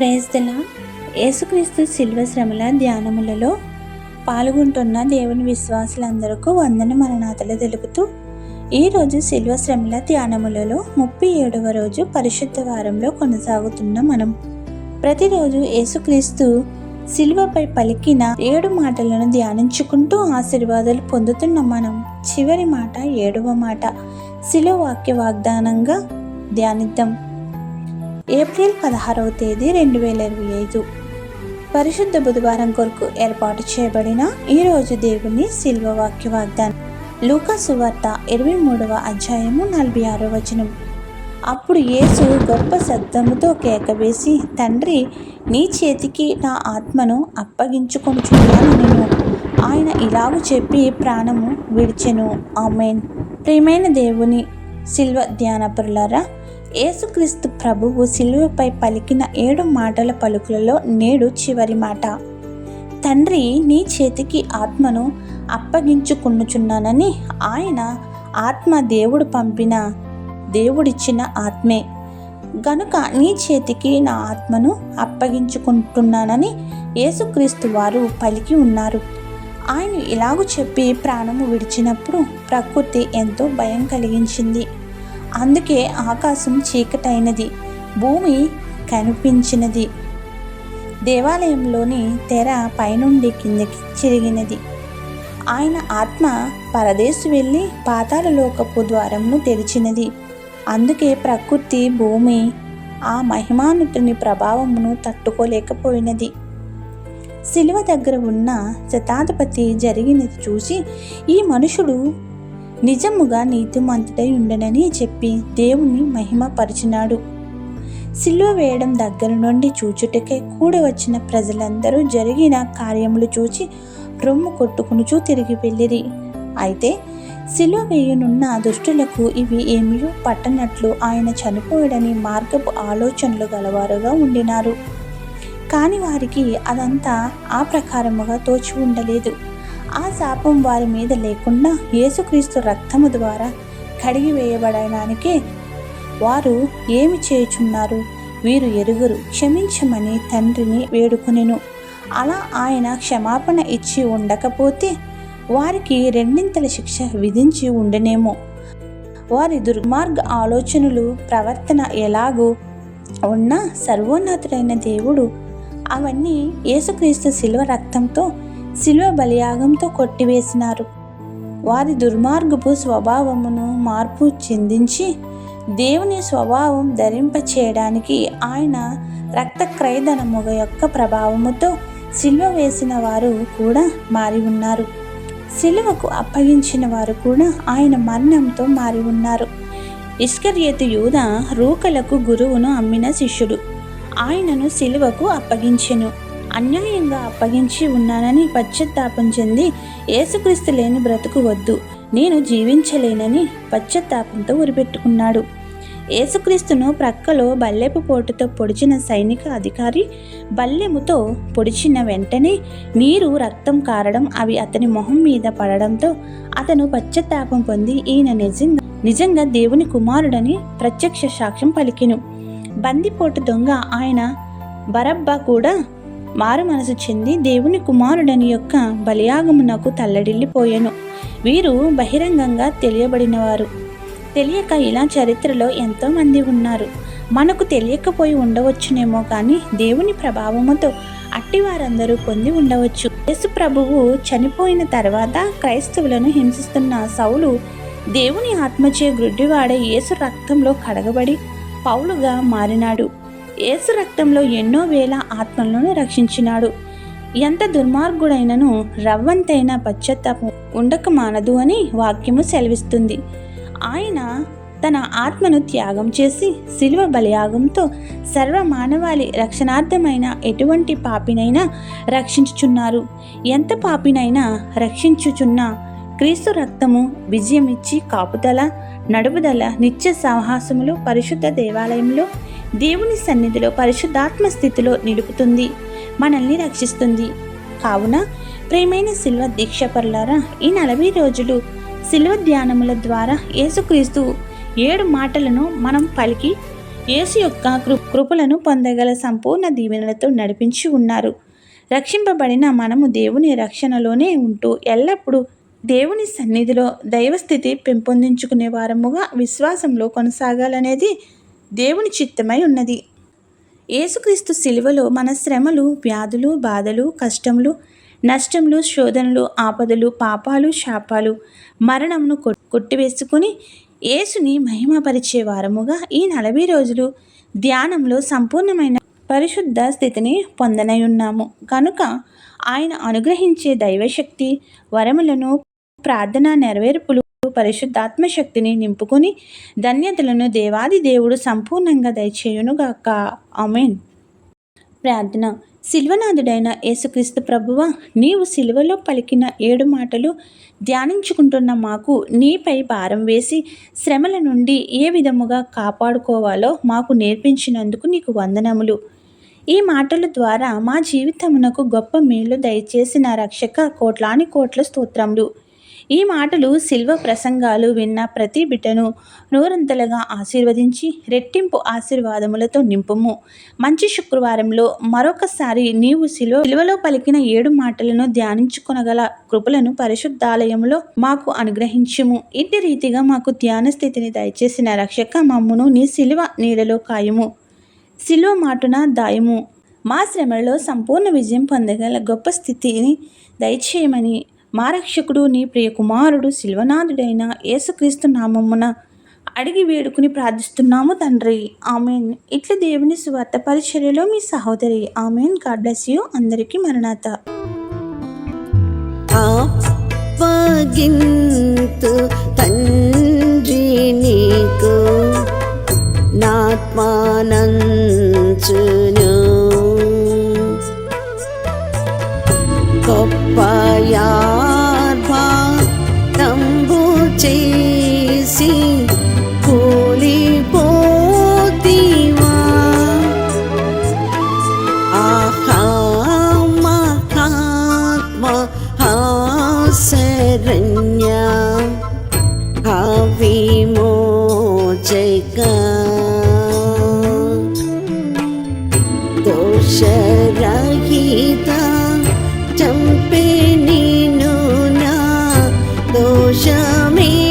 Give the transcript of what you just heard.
ప్రేస్తల యేసుక్రీస్తు శిల్వ శ్రమల ధ్యానములలో పాల్గొంటున్న దేవుని విశ్వాసులందరికీ వందన మరణాతలు తెలుపుతూ ఈరోజు శిల్వ శ్రమల ధ్యానములలో ముప్పై ఏడవ రోజు పరిశుద్ధ వారంలో కొనసాగుతున్న మనం. ప్రతిరోజు యేసుక్రీస్తు శిల్వపై పలికిన ఏడు మాటలను ధ్యానించుకుంటూ ఆశీర్వాదాలు పొందుతున్న మనం. చివరి మాట ఏడవ మాట శిలువ వాక్య వాగ్దానంగా ధ్యానిద్దాం. ఏప్రిల్ పదహారవ తేదీ రెండు వేల ఇరవై ఐదు. పరిశుద్ధ బుధవారం కొరకు ఏర్పాటు చేయబడిన ఈరోజు దేవుని శిల్వ వాక్య వాగ్దానం. లూకా సువార్త ఇరవై మూడవ అధ్యాయము నలభై ఆరో వచనం. అప్పుడు యేసు గొప్ప శబ్దముతో కేకవేసి తండ్రి నీ చేతికి నా ఆత్మను అప్పగించుకొనుచున్నాను నేను ఆయన ఇలాగు చెప్పి ప్రాణము విడిచెను. ఆమెన్. ప్రియమైన దేవుని శిల్వ ధ్యానపరులారా యేసుక్రీస్తు ప్రభువు శిలువపై పలికిన ఏడు మాటల పలుకులలో నేడు చివరి మాట. తండ్రి నీ చేతికి ఆత్మను అప్పగించుకునుచున్నానని ఆయన ఆత్మ దేవుడు పంపిన దేవుడిచ్చిన ఆత్మే. గనుక నీ చేతికి నా ఆత్మను అప్పగించుకుంటున్నానని యేసుక్రీస్తు వారు పలికి ఉన్నారు. ఆయన ఇలాగూ చెప్పి ప్రాణము విడిచినప్పుడు ప్రకృతి ఎంతో భయం కలిగించింది. అందుకే ఆకాశం చీకటైనది భూమి కనిపించినది. దేవాలయంలోని తెర పైనుండి కిందకి చిరిగినది. ఆయన ఆత్మ పరదేశు వెళ్ళి పాతాళలోకపు ద్వారమును తెరిచినది. అందుకే ప్రకృతి భూమి ఆ మహిమానుతుని ప్రభావమును తట్టుకోలేకపోయినది. శిలువ దగ్గర ఉన్న శతాధిపతి జరిగినది చూసి ఈ మనుషుడు నిజముగా నీతిమంతుడై ఉండనని చెప్పి దేవుని మహిమపరిచినాడు. సిల్వ వేయడం దగ్గర నుండి చూచుటకే కూడి వచ్చిన ప్రజలందరూ జరిగిన కార్యములు చూచి రొమ్ము కొట్టుకునుచూ తిరిగి వెళ్ళిరి. అయితే సిలువ వేయనున్న దుష్టులకు ఇవి ఏమియో పట్టనట్లు ఆయన చనిపోయడని మార్గపు ఆలోచనలు గలవారుగా ఉండినారు. కాని వారికి అదంతా ఆ ప్రకారముగా తోచి ఉండలేదు. ఆ శాపం వారి మీద లేకుండా యేసుక్రీస్తు రక్తము ద్వారా కడిగి వేయబడడానికి వారు ఏమి చేయుచున్నారు? వీరు ఎరుగురు క్షమించమని తండ్రిని వేడుకొనెను. అలా ఆయన క్షమాపణ ఇచ్చి ఉండకపోతే వారికి రెండింతల శిక్ష విధించి ఉండనేమో. వారి దుర్మార్గ ఆలోచనలు ప్రవర్తన ఎలాగూ ఉన్న సర్వోన్నతుడైన దేవుడు అవన్నీ యేసుక్రీస్తు శిల్వ రక్తంతో శిలువ బలియాగంతో కొట్టివేసినారు. వారి దుర్మార్గపు స్వభావమును మార్పు చెందించి దేవుని స్వభావం ధరింప చేయడానికి ఆయన రక్తక్రయదనముగ యొక్క ప్రభావముతో సిలువ వేసిన వారు కూడా మారి ఉన్నారు. సిలువకు అప్పగించిన వారు కూడా ఆయన మరణంతో మారి ఉన్నారు. ఇస్కర్యతు యూద రూకలకు గురువును అమ్మిన శిష్యుడు. ఆయనను సిలువకు అప్పగించెను. అన్యాయంగా అప్పగించి ఉన్నానని పశ్చాత్తాపం చెంది ఏసుక్రీస్తు లేని బ్రతుకు వద్దు. నేను జీవించలేనని పశ్చాత్తాపంతో ఉరిపెట్టుకున్నాడు. ఏసుక్రీస్తును ప్రక్కలో బల్లెపు పోటుతో పొడిచిన సైనిక అధికారి బల్లెముతో పొడిచిన వెంటనే నీరు రక్తం కారడం అవి అతని మొహం మీద పడడంతో అతను పశ్చాత్తాపం పొంది ఈయన నిజంగా నిజంగా దేవుని కుమారుడని ప్రత్యక్ష సాక్ష్యం పలికిను. బందిపోటు దొంగ ఆయన బరబ్బా కూడా మారు మనసు చెంది దేవుని కుమారుడని యొక్క బలియాగమునకు తల్లడిల్లిపోయాను. వీరు బహిరంగంగా తెలియబడినవారు. తెలియక ఇలా చరిత్రలో ఎంతోమంది ఉన్నారు. మనకు తెలియకపోయి ఉండవచ్చునేమో కానీ దేవుని ప్రభావముతో అట్టివారందరూ పొంది ఉండవచ్చు. యేసు ప్రభువు చనిపోయిన తర్వాత క్రైస్తవులను హింసిస్తున్న సౌలు దేవుని ఆత్మచే గ్రుడ్డివాడే యేసు రక్తంలో కడగబడి పౌలుగా మారినాడు. యేసు రక్తంలో ఎన్నో వేల ఆత్మలను రక్షించినాడు. ఎంత దుర్మార్గుడైనను రవ్వంతైన పశ్చాత్తాపం ఉండక మానదు అని వాక్యము సెలవిస్తుంది. ఆయన తన ఆత్మను త్యాగం చేసి శిలువ బలియాగంతో సర్వ మానవాళి రక్షణార్థమైన ఎటువంటి పాపినైనా రక్షించుచున్నారు. ఎంత పాపినైనా రక్షించుచున్న క్రీస్తు రక్తము విజయమిచ్చి కాపుదల నడుపుదల నిత్య సాహసములు పరిశుద్ధ దేవాలయంలో దేవుని సన్నిధిలో పరిశుద్ధాత్మ స్థితిలో నిలుపుతుంది మనల్ని రక్షిస్తుంది. కావున ప్రేమైన శిల్వ దీక్షపరులారా ఈ నలభై రోజులు శిల్వ ధ్యానముల ద్వారా యేసుక్రీస్తు ఏడు మాటలను మనం పలికి యేసు యొక్క కృ- కృపలను పొందగల సంపూర్ణ దీవెనలతో నడిపించి ఉన్నారు. రక్షింపబడిన మనము దేవుని రక్షణలోనే ఉంటూ ఎల్లప్పుడూ దేవుని సన్నిధిలో దైవస్థితి పెంపొందించుకునే వారముగా విశ్వాసంలో కొనసాగాలనేది దేవుని చిత్తమై ఉన్నది. ఏసుక్రీస్తు శిలువలో మన శ్రమలు వ్యాధులు బాధలు కష్టములు నష్టములు శోధనలు ఆపదలు పాపాలు శాపాలు మరణమును కొట్టివేసుకుని యేసుని మహిమపరిచే వారముగా ఈ నలభై రోజులు ధ్యానంలో సంపూర్ణమైన పరిశుద్ధ స్థితిని పొందనై ఉన్నాము కనుక ఆయన అనుగ్రహించే దైవశక్తి వరములను ప్రార్థన నెరవేర్పులు పరిశుద్ధాత్మ శక్తిని నింపుకొని ధన్యతలను దేవాది దేవుడు సంపూర్ణంగా దయచేయునుగాక. ఆమెన్. ప్రార్థన. శిల్వనాథుడైన యేసుక్రీస్తు ప్రభువ నీవు శిలువలో పలికిన ఏడు మాటలు ధ్యానించుకుంటున్న మాకు నీపై భారం వేసి శ్రమల నుండి ఏ విధముగా కాపాడుకోవాలో మాకు నేర్పించినందుకు నీకు వందనములు. ఈ మాటల ద్వారా మా జీవితమునకు గొప్ప మేలు దయచేసిన రక్షక కోట్లాని కోట్ల స్తోత్రములు. ఈ మాటలు శిల్వ ప్రసంగాలు విన్న ప్రతి బిడ్డను నూరంతలుగా ఆశీర్వదించి రెట్టింపు ఆశీర్వాదములతో నింపుము. మంచి శుక్రవారంలో మరొకసారి నీవు శిల్వ శిల్వలో పలికిన ఏడు మాటలను ధ్యానించుకొనగల కృపలను పరిశుద్ధాలయంలో మాకు అనుగ్రహించుము. ఇంటి రీతిగా మాకు ధ్యాన స్థితిని దయచేసిన రక్షక మమ్మును నీ శిలువ నీడలో కాయము. శిలువ మాటున దాయము. మా శ్రమలో సంపూర్ణ విజయం పొందగల గొప్ప స్థితిని దయచేయమని మా రక్షకుడు నీ ప్రియ కుమారుడు శిల్వనాథుడైన యేసుక్రీస్తు నామమున అడిగి వేడుకుని ప్రార్థిస్తున్నాము తండ్రి. ఆమెన్. ఇట్ల దేవుని స్వార్థ పరిచర్యలో మీ సహోదరి ఆమెన్. God bless you. అందరికీ మరణాత. అప్పగింతు తండ్రి నీకు నాత్మానంచును గొప్పయార్భాతంబు చేసి కూలిపోతివా? ఆహా మహాత్మ హాసరణ్య అవిమోచక దోషరహిత me.